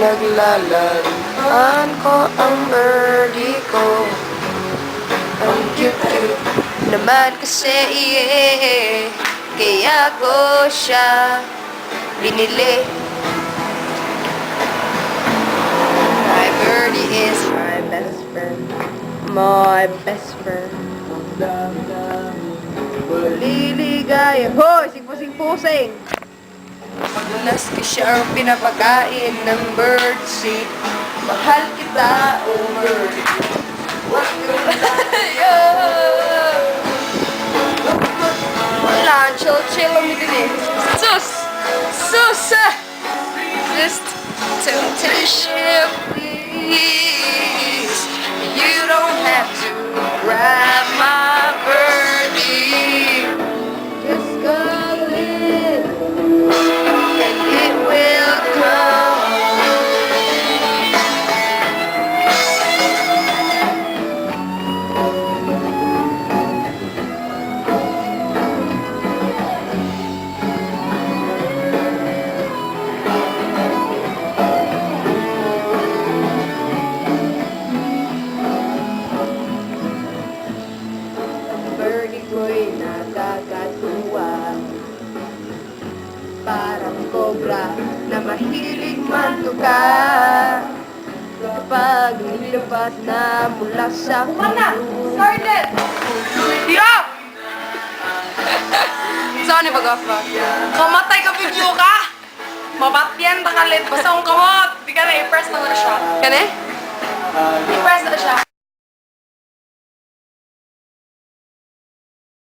Pinaglalaruan ko ang birdie ko Ang cute-cute naman kasi yeah. Kaya ko siya binili My birdie is my best friend My best friend Liligaya Hoy! Singpusing-pusing! Madulas ka siya ang pinapakain ng bird seed. Mahal kita, oh bird. Huwag Wala, chill, chill lang din eh. Sus! Sus! Just temptation. Cobra na mahilig mantuka Kapag nilabas na mula sa Mana! puso Scarlett! Yo! Saan ni Bagafa? Kamatay ka video ka! Mabatyan ta ka lit. Basta kung kamot. Di ka na i-press na na siya. Kane? I-press na siya.